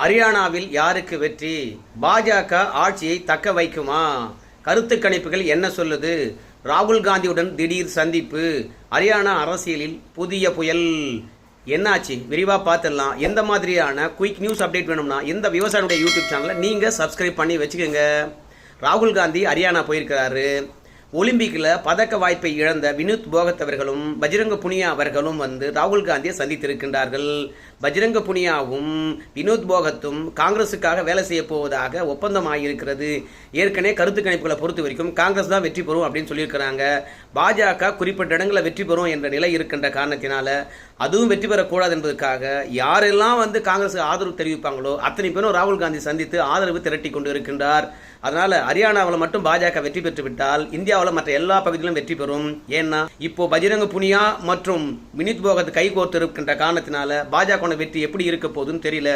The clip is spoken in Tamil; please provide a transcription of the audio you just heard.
ஹரியானாவில் யாருக்கு வெற்றி? பாஜக ஆட்சியை தக்க வைக்குமா? கருத்து கணிப்புகள் என்ன சொல்லுது? ராகுல் காந்தியுடன் திடீர் சந்திப்பு. ஹரியானா அரசியலில் புதிய புயல். என்னாச்சு? விரிவாக பார்த்துடலாம் எந்த மாதிரியான குயிக் நியூஸ் அப்டேட் வேணும்னா இந்த விவசாயியுடைய யூடியூப் சேனலை நீங்கள் சப்ஸ்கிரைப் பண்ணி வச்சுக்கோங்க. ராகுல் காந்தி ஹரியானா போயிருக்கிறாரு. ஒலிம்பிக்கில் பதக்க வாய்ப்பை இழந்த வினோத் போகத் அவர்களும் பஜ்ரங்க புனியா அவர்களும் வந்து ராகுல் காந்தியை சந்தித்திருக்கின்றார்கள். பஜ்ரங்க புனியாவும் வினோத் போகத்தும் காங்கிரஸுக்காக வேலை செய்ய போவதாக ஒப்பந்தம் ஆகியிருக்கிறது ஏற்கனவே கருத்து கணிப்புகளை பொறுத்த வரைக்கும் காங்கிரஸ் தான் வெற்றி பெறும் அப்படின்னு சொல்லியிருக்கிறாங்க. பாஜக குறிப்பிட்ட இடங்களில் வெற்றி பெறும் என்ற நிலை இருக்கின்ற காரணத்தினால அதுவும் வெற்றி பெறக்கூடாது என்பதற்காக யாரெல்லாம் வந்து காங்கிரஸுக்கு ஆதரவு தெரிவிப்பாங்களோ அத்தனை பேரும் ராகுல் காந்தி சந்தித்து ஆதரவு திரட்டி கொண்டு இருக்கின்றார் அதனால் ஹரியானாவில் மட்டும் பாஜக வெற்றி பெற்றுவிட்டால் இந்தியாவில் இந்தியாவில் மற்ற எல்லா பகுதியிலும் வெற்றி பெறும். ஏன்னா இப்போ பஜ்ரங்க புனியா மற்றும் வினித் போகத் கை கோர்த்திருக்கின்ற காரணத்தினால பாஜக வெற்றி எப்படி இருக்க போகுதுன்னு தெரியல.